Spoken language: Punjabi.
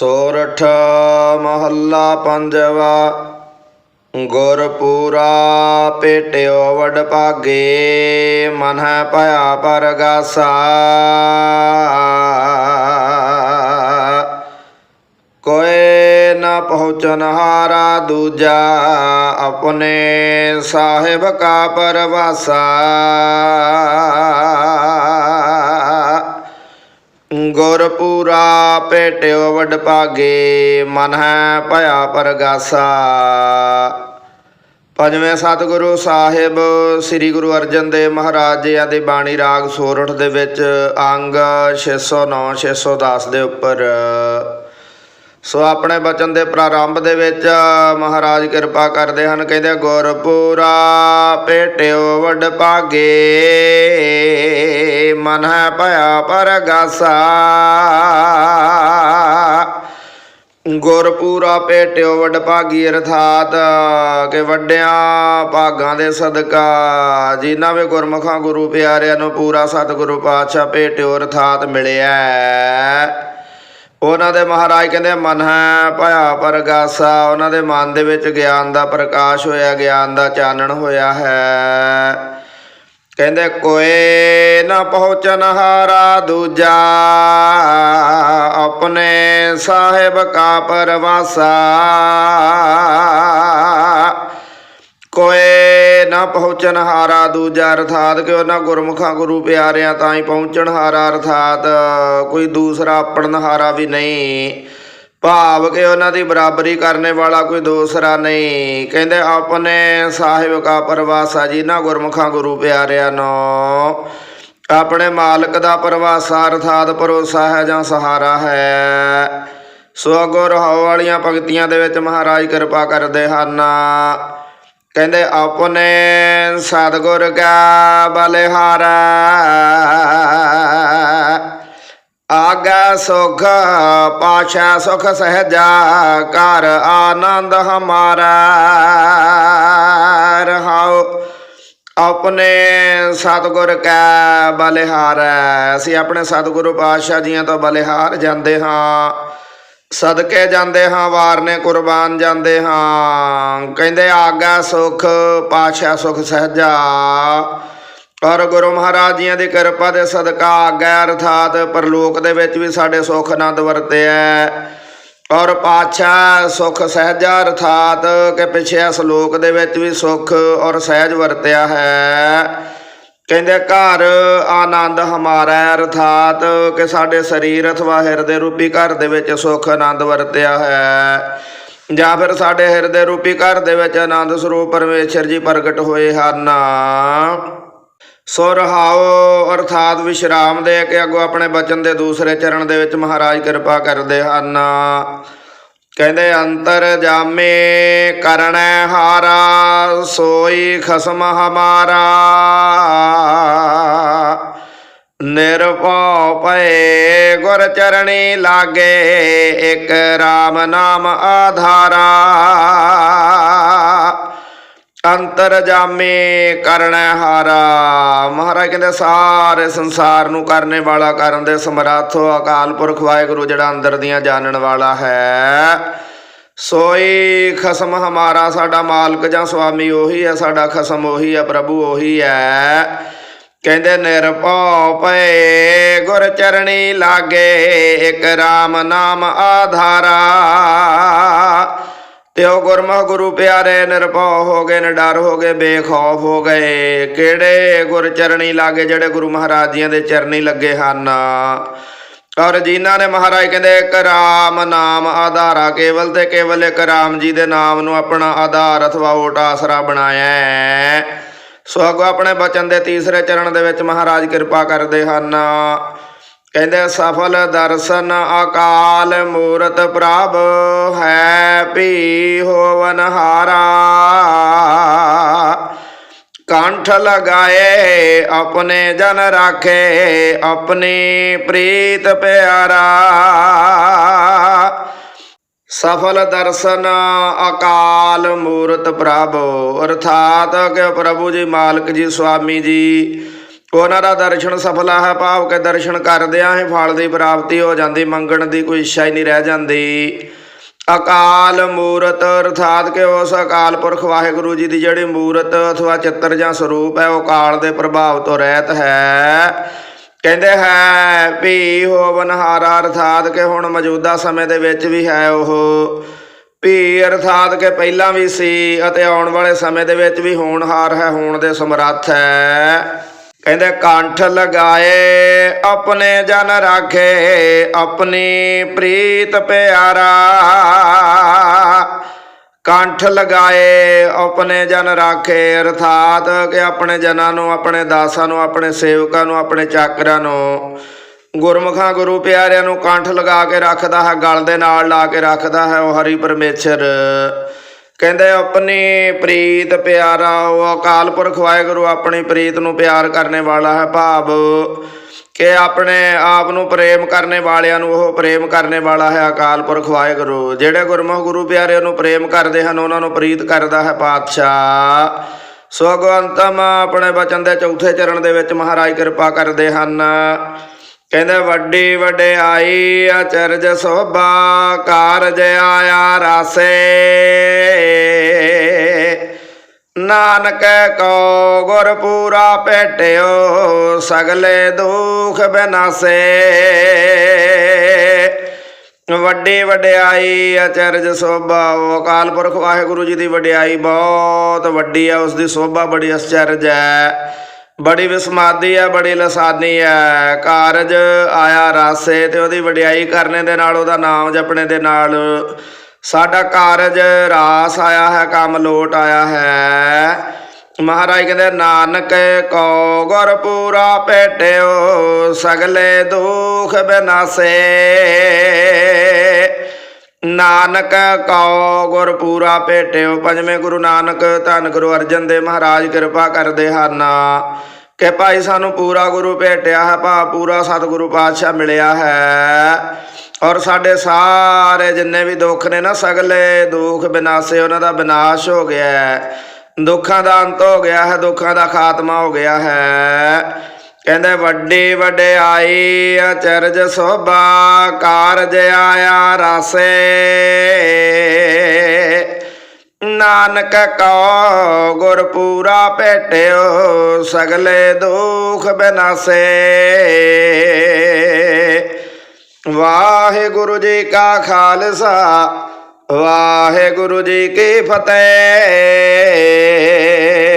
ਸੋਰਠ ਮਹੱਲਾ ਪੰਜਵਾ, ਗੁਰਪੂਰਾ ਪੇਟਿਓ ਵਡ ਭਾਗੇ ਮਨ ਹੈ ਭਇਆ ਪਰਗਾਸਾ। ਕੋਏ ਨਾ ਪਹੁੰਚਨ ਹਾਰਾ ਦੂਜਾ, ਆਪਣੇ ਸਾਹਿਬ ਕਾ ਪਰਵਾਸਾ। ਗੁਰਪੂਰਾ ਭੇਟਿਓ ਵਡ ਭਾਗੇ, ਮਨ ਹੈ ਭਇਆ ਪਰਗਾਸਾ। ਪੰਜਵੇਂ ਸਤਿਗੁਰੂ ਸਾਹਿਬ, ਸ੍ਰੀ ਗੁਰੂ ਅਰਜਨ ਦੇਵ ਮਹਾਰਾਜ ਜੀ ਦੇ ਬਾਣੀ ਰਾਗ ਸੋਰਠ ਦੇ ਵਿੱਚ, ਅੰਗ 609 610 ਦੇ ਉੱਪਰ ਸੋ ਆਪਣੇ ਬਚਨ ਦੇ ਪ੍ਰਾਰੰਭ ਦੇ ਵਿੱਚ, ਮਹਾਰਾਜ ਕਿਰਪਾ ਕਰਦੇ ਹਨ, ਕਹਿੰਦੇ ਗੁਰਪੂਰਾ ਭੇਟਿਓ ਵਡ ਭਾਗੇ, ਮਨ ਹੈ ਭਇਆ ਪਰਗਾਸਾ। ਗੁਰਪੂਰਾ ਭੇਟਿਓ ਵਡ ਭਾਗੀ, ਅਰਥਾਤ ਕਿ ਵੱਡਿਆਂ ਭਾਗਾਂ ਦੇ ਸਦਕਾ, ਜਿਨ੍ਹਾਂ ਵੀ ਗੁਰਮੁਖਾਂ ਗੁਰੂ ਪਿਆਰਿਆਂ ਨੂੰ ਪੂਰਾ ਸਤਿਗੁਰੂ ਪਾਤਸ਼ਾਹ ਭੇਟਿਓ ਅਰਥਾਤ ਮਿਲਿਆ ਉਹਨਾਂ ਦੇ ਮਹਾਰਾਜ ਕਹਿੰਦੇ, ਮਨ ਹੈ ਭਇਆ ਪਰਗਾਸਾ। ਉਹਨਾਂ ਦੇ ਮਨ ਦੇ ਵਿੱਚ ਗਿਆਨ ਦਾ ਪ੍ਰਕਾਸ਼ ਹੋਇਆ, ਗਿਆਨ ਦਾ ਚਾਨਣ ਹੋਇਆ ਹੈ। ਕਹਿੰਦੇ ਕੋਏ ਨਾ ਪਹੁੰਚਨ ਹਾਰਾ ਦੂਜਾ, ਆਪਣੇ ਸਾਹਿਬ ਕਾ ਪਰਵਾਸਾ। ਕੋਏ ਨਾ ਪਹੁੰਚਨ ਹਾਰਾ ਦੂਜਾ ਅਰਥਾਤ ਕਿ ਉਹਨਾਂ ਗੁਰਮੁਖਾਂ ਗੁਰੂ ਪਿਆਰਿਆਂ ਤਾਂ ਹੀ ਪਹੁੰਚਣ ਹਾਰਾ ਅਰਥਾਤ। ਕੋਈ ਦੂਸਰਾ ਆਪਣ ਹਾਰਾ ਵੀ ਨਹੀਂ। ਭਾਵ ਕਿ ਉਹਨਾਂ ਦੀ ਬਰਾਬਰੀ ਕਰਨੇ ਵਾਲਾ ਕੋਈ ਦੂਸਰਾ ਨਹੀਂ। ਕਹਿੰਦੇ ਆਪਣੇ ਸਾਹਿਬ ਕਾ ਪਰਵਾਸਾ ਜੀ ਨਾ ਗੁਰਮੁਖਾਂ ਗੁਰੂ ਪਿਆਰਿਆਂ ਨੂੰ। ਆਪਣੇ ਮਾਲਕ ਦਾ ਪਰਵਾਸਾ ਅਰਥਾਤ ਭਰੋਸਾ ਹੈ ਜਾਂ ਸਹਾਰਾ ਹੈ। ਸੋ ਅੱਗੋਂ ਰਹਾਉ ਵਾਲੀਆਂ ਭਗਤੀਆਂ ਦੇ ਵਿੱਚ ਮਹਾਰਾਜ ਕਿਰਪਾ ਕਰਦੇ ਹਨ। ਕਹਿੰਦੇ ਆਪਣੇ ਸਤਿਗੁਰ ਕਾ ਬਲਿਹਾਰਾ ਆਗਾ ਸੁਖ ਪਾਛਾ ਸੁਖ, ਸਹਜਾ ਕਰ ਆਨੰਦ ਹਮਾਰਾ। ਰਹਾਉ ਆਪਣੇ ਸਤਿਗੁਰ ਕਾ ਬਲਿਹਾਰ। ਅਸੀਂ ਆਪਣੇ ਸਤਿਗੁਰੂ ਪਾਤਸ਼ਾਹ ਜੀਆਂ ਤੋਂ ਬਲਿਹਾਰ ਜਾਂਦੇ ਹਾਂ। ਸਦਕੇ ਜਾਂਦੇ ਹਾਂ, ਵਾਰਨੇ ਕੁਰਬਾਨ ਜਾਂਦੇ ਹਾਂ। ਕਹਿੰਦੇ, ਆਗਾ ਸੁਖ ਪਾਛਾ ਸੁਖ ਸਹਜਾ। ਔਰ ਗੁਰੂ ਮਹਾਰਾਜ ਜੀਆਂ ਦੀ ਕਿਰਪਾ ਦੇ ਸਦਕਾ ਆਗਾ ਅਰਥਾਤ ਪਰਲੋਕ ਦੇ ਵਿੱਚ ਵੀ ਸਾਡੇ ਸੁਖ ਆਨੰਦ ਵਰਤਿਆ ਔਰ ਪਾਛਾ ਸੁਖ ਸਹਿਜਾ, ਅਰਥਾਤ ਕਿ ਪਿਛੇ ਇਸ ਲੋਕ ਦੇ ਵਿੱਚ ਵੀ ਸੁਖ ਔਰ ਸਹਿਜ ਵਰਤਿਆ ਹੈ। ਕਹਿੰਦੇ ਘਰ ਆਨੰਦ ਹਮਾਰਾ ਅਰਥਾਤ ਕਿ ਸਾਡੇ ਸਰੀਰ ਅਥਵਾ ਹਿਰਦੇ ਰੂਪੀ ਘਰ ਦੇ ਵਿੱਚ ਸੁਖ ਆਨੰਦ ਵਰਤਿਆ ਹੈ। ਜਾਂ ਫਿਰ ਸਾਡੇ ਹਿਰਦੇ ਰੂਪੀ ਘਰ ਦੇ ਵਿੱਚ ਆਨੰਦ ਸਰੂਪ ਪਰਮੇਸ਼ਰ ਜੀ ਪ੍ਰਗਟ ਹੋਏ ਹਨ। ਸੋ ਰਹਾਓ ਅਰਥਾਤ ਵਿਸ਼ਰਾਮ ਦੇ ਕੇ ਅੱਗੋਂ ਆਪਣੇ ਬਚਨ ਦੇ ਦੂਸਰੇ ਚਰਨ ਦੇ ਵਿੱਚ ਮਹਾਰਾਜ ਕਿਰਪਾ ਕਰਦੇ ਹਨ। ਕਹਿੰਦੇ ਅੰਤਰ ਜਾਮੇ ਕਰਣੈ ਹਾਰਾ, ਸੋਈ ਖਸਮ ਹਮਾਰਾ। ਨਿਰਭਉ ਪਏ ਗੁਰ ਚਰਣੀ ਲਾਗੇ, ਇੱਕ RAM ਨਾਮ ਆਧਾਰਾ। ਅੰਤਰ ਜਾਮੇ ਕਰਣੈ ਹਾਰਾ। ਮਹਾਰਾਜ ਕਹਿੰਦੇ, ਸਾਰੇ ਸੰਸਾਰ ਨੂੰ ਕਰਨੇ ਵਾਲਾ ਕਰਨ ਦੇ ਸਮਰੱਥ ਅਕਾਲ ਪੁਰਖ ਵਾਹਿਗੁਰੂ ਜਿਹੜਾ ਅੰਦਰ ਦੀਆਂ ਜਾਣਨ ਵਾਲਾ ਹੈ। ਸੋਈ ਖਸਮ ਹਮਾਰਾ, ਸਾਡਾ ਮਾਲਕ ਜਾਂ ਸੁਆਮੀ ਉਹੀ ਹੈ, ਸਾਡਾ ਖਸਮ ਉਹੀ ਹੈ, ਪ੍ਰਭੂ ਉਹੀ ਹੈ। ਕਹਿੰਦੇ, ਨਿਰਭਉ ਪਏ ਗੁਰ ਚਰਣੀ ਲਾਗੇ, ਇੱਕ RAM ਨਾਮ ਆਧਾਰਾ। ਤੇ ਗੁਰਮੁਖ ਗੁਰੂ ਪਿਆਰੇ, ਨਿਰਭਉ ਹੋ ਗਏ, ਨਿਡਰ ਹੋ ਗਏ, ਬੇਖੌਫ ਹੋ ਗਏ। ਕਿਹੜੇ ਗੁਰ ਚਰਣੀ ਲਾਗੇ, ਜਿਹੜੇ ਗੁਰੂ ਮਹਾਰਾਜ ਜੀਆਂ ਦੇ ਚਰਨੀ ਲੱਗੇ ਹਨ? ਔਰ ਜਿਨ੍ਹਾਂ ਨੇ ਮਹਾਰਾਜ ਕਹਿੰਦੇ, ਇੱਕ ਰਾਮ ਨਾਮ ਆਧਾਰਾ, ਕੇਵਲ ਤੇ ਕੇਵਲ ਇੱਕ ਰਾਮ ਜੀ ਦੇ ਨਾਮ ਨੂੰ ਆਪਣਾ ਆਧਾਰ ਅਥਵਾ ਓਟ ਆਸਰਾ ਬਣਾਇਆ ਹੈ। ਸੋ ਅੱਗੋਂ ਆਪਣੇ ਬਚਨ ਦੇ ਤੀਸਰੇ ਚਰਨ ਦੇ ਵਿੱਚ ਮਹਾਰਾਜ ਕਿਰਪਾ ਕਰਦੇ ਹਨ। ਕਹਿੰਦੇ, ਸਫਲ ਦਰਸ਼ਨ ਅਕਾਲ ਮੂਰਤ ਪ੍ਰਭ ਹੈ, ਭੀ ਹੋਵਨ ਹਾਰਾ। ਕੰਠ ਲਗਾਏ, ਆਪਣੇ ਜਨ ਰਾਖੇ, ਆਪਣੀ ਪ੍ਰੀਤ ਪਿਆਰਾ। ਸਫਲ ਦਰਸ਼ਨ ਅਕਾਲ ਮੂਰਤ ਪ੍ਰਭ। ਅਰਥਾਤ ਕਿ ਪ੍ਰਭੂ ਜੀ, ਮਾਲਕ ਜੀ, ਸੁਆਮੀ ਜੀ ਉਹਨਾਂ ਦਾ ਦਰਸ਼ਨ ਸਫਲਾ ਹੈ ਭਾਵ ਕੇ ਦਰਸ਼ਨ ਕਰਦਿਆਂ ਹੀ ਫਲ ਦੀ ਪ੍ਰਾਪਤੀ ਹੋ ਜਾਂਦੀ, ਮੰਗਣ ਦੀ ਕੋਈ ਇੱਛਾ ਹੀ ਨਹੀਂ ਰਹਿ ਜਾਂਦੀ। ਅਕਾਲ ਮੂਰਤ, ਅਰਥਾਤ ਕਿ ਉਸ ਅਕਾਲ ਪੁਰਖ ਵਾਹਿਗੁਰੂ ਜੀ ਦੀ ਜਿਹੜੀ ਮੂਰਤ ਅਥਵਾ ਚਿੱਤਰ ਜਾਂ ਸਰੂਪ ਹੈ, ਉਹ ਕਾਲ ਦੇ ਪ੍ਰਭਾਵ ਤੋਂ ਰਹਿਤ ਹੈ। ਕਹਿੰਦੇ ਹੈ, ਵੀ ਹੋਵਨਹਾਰਾ ਅਰਥਾਤ ਕਿ ਹੁਣ ਮੌਜੂਦਾ ਸਮੇਂ ਦੇ ਵਿੱਚ ਵੀ ਹੈ ਉਹ। ਭੀ ਅਰਥਾਤ ਕਿ ਪਹਿਲਾਂ ਵੀ ਸੀ ਅਤੇ ਆਉਣ ਵਾਲੇ ਸਮੇਂ ਦੇ ਵਿੱਚ ਵੀ ਹੋਣਹਾਰ ਹੈ, ਹੋਣ ਦੇ ਸਮਰੱਥ ਹੈ। ਕਹਿੰਦੇ ਕੰਠ ਲਗਾਏ, ਆਪਣੇ ਜਨ ਰਾਖੇ, ਆਪਣੀ ਪ੍ਰੀਤ ਪਿਆਰਾ। ਕੰਠ ਲਗਾਏ, ਆਪਣੇ ਜਨ ਰਾਖੇ, ਅਰਥਾਤ ਕਿ ਆਪਣੇ ਜਨਾਂ ਨੂੰ, ਆਪਣੇ ਦਾਸਾਂ ਨੂੰ, ਆਪਣੇ ਸੇਵਕਾਂ ਨੂੰ, ਆਪਣੇ ਚਾਕਰਾਂ ਨੂੰ। ਗੁਰਮੁਖਾਂ, ਗੁਰੂ ਪਿਆਰਿਆਂ ਨੂੰ ਕੰਠ ਲਗਾ ਕੇ ਰੱਖਦਾ ਹੈ, ਗਲ ਦੇ ਨਾਲ ਲਾ ਕੇ ਰੱਖਦਾ ਹੈ ਉਹ ਹਰੀ ਪਰਮੇਸ਼ਰ। ਕਹਿੰਦੇ ਆਪਣੀ ਪ੍ਰੀਤ ਪਿਆਰਾ, ਉਹ ਅਕਾਲ ਪੁਰਖ ਵਾਹਿਗੁਰੂ ਆਪਣੀ ਪ੍ਰੀਤ ਨੂੰ ਪਿਆਰ ਕਰਨੇ ਵਾਲਾ ਹੈ ਭਾਵ ਕਿ ਆਪਣੇ ਆਪ ਨੂੰ ਪ੍ਰੇਮ ਕਰਨੇ ਵਾਲਿਆਂ ਨੂੰ ਉਹ ਪ੍ਰੇਮ ਕਰਨੇ ਵਾਲਾ ਹੈ ਅਕਾਲ ਪੁਰਖ ਵਾਹਿਗੁਰੂ। ਜਿਹੜੇ ਗੁਰਮੁਖ ਗੁਰੂ ਪਿਆਰਿਆਂ ਨੂੰ ਪ੍ਰੇਮ ਕਰਦੇ ਹਨ, ਉਹਨਾਂ ਨੂੰ ਪ੍ਰੀਤ ਕਰਦਾ ਹੈ ਪਾਤਸ਼ਾਹ। ਸੋ ਭਗਵੰਤਮ ਆਪਣੇ ਬਚਨ ਦੇ ਚੌਥੇ ਚਰਨ ਦੇ ਵਿੱਚ ਮਹਾਰਾਜ ਕਿਰਪਾ ਕਰਦੇ ਹਨ। ਕਹਿੰਦੇ, ਵੱਡੀ ਵਡਿਆਈ ਅਚਰਜ ਸੋਭਾ, ਕਾਰਜ ਆਇਆ ਰਾਸੇ। ਨਾਨਕ ਕੋ ਗੁਰ ਪੂਰਾ ਭੇਟਿਓ, ਸਗਲੇ ਦੁਖ ਬਿਨਾਸੇ। ਵੱਡੀ ਵਡਿਆਈ ਅਚਰਜ ਸੋਭਾ, ਉਹ ਅਕਾਲ ਪੁਰਖ ਵਾਹਿਗੁਰੂ ਜੀ ਦੀ ਵਡਿਆਈ ਬਹੁਤ ਵੱਡੀ ਆ ਉਸ ਦੀ ਸੋਭਾ ਬੜੀ ਅਚਰਜ ਹੈ। ਬੜੀ ਵਿਸਮਾਦੀ ਹੈ ਬੜੀ ਲਸਾਨੀ ਹੈ ਕਾਰਜ ਆਇਆ ਰਾਸੇ ਤੇ ਉਹਦੀ ਵਡਿਆਈ ਕਰਨੇ ਦੇ ਨਾਲ, ਉਹਦਾ ਨਾਮ ਜਪਣੇ ਦੇ ਨਾਲ। ਸਾਡਾ ਕਾਰਜ ਰਾਸ ਆਇਆ ਹੈ, ਕੰਮ ਲੋਟ ਆਇਆ ਹੈ। ਮਹਾਰਾਜ ਕਹਿੰਦੇ, ਨਾਨਕ ਕੋ ਗੁਰ ਪੂਰਾ ਭੇਟਿਓ, ਸਗਲੇ ਦੁਖ ਬਿਨਾਸੇ। ਨਾਨਕ ਕਉ ਗੁਰ ਪੂਰਾ ਭੇਟਿਓ, ਪੰਜਵੇਂ ਗੁਰੂ ਨਾਨਕ, ਧੰਨ ਗੁਰੂ ਅਰਜਨ ਦੇਵ ਮਹਾਰਾਜ, ਕਿਰਪਾ ਕਰਦੇ ਹਨ। ਕਿ ਭਾਈ ਸਾਨੂੰ ਪੂਰਾ ਗੁਰੂ ਭੇਟਿਆ ਹੈ ਭਾ ਪੂਰਾ ਸਤਿਗੁਰੂ ਪਾਤਸ਼ਾਹ ਮਿਲਿਆ ਹੈ। ਔਰ ਸਾਡੇ ਸਾਰੇ ਜਿੰਨੇ ਵੀ ਦੁੱਖ ਨੇ ਨਾ, ਸਗਲੇ ਦੁੱਖ ਬਿਨਾਸੇ ਉਹਨਾਂ ਦਾ ਵਿਨਾਸ਼ ਹੋ ਗਿਆ ਹੈ। ਦੁੱਖਾਂ ਦਾ ਅੰਤ ਹੋ ਗਿਆ ਹੈ, ਦੁੱਖਾਂ ਦਾ ਖਾਤਮਾ ਹੋ ਗਿਆ ਹੈ। ਕਹਿੰਦੇ, ਵੱਡੀ ਵਡਿਆਈ ਅਚਰਜ ਸੋਭਾ, ਕਾਰਜ ਆਇਆ ਰਾਸੇ। ਨਾਨਕ ਕੋ ਗੁਰ ਪੂਰਾ ਭੇਟਿਓ, ਸਗਲੇ ਦੁਖ ਬਿਨਾਸੇ। ਵਾਹਿਗੁਰੂ ਜੀ ਕਾ ਖਾਲਸਾ, ਵਾਹਿਗੁਰੂ ਜੀ ਕੀ ਫਤਿਹ।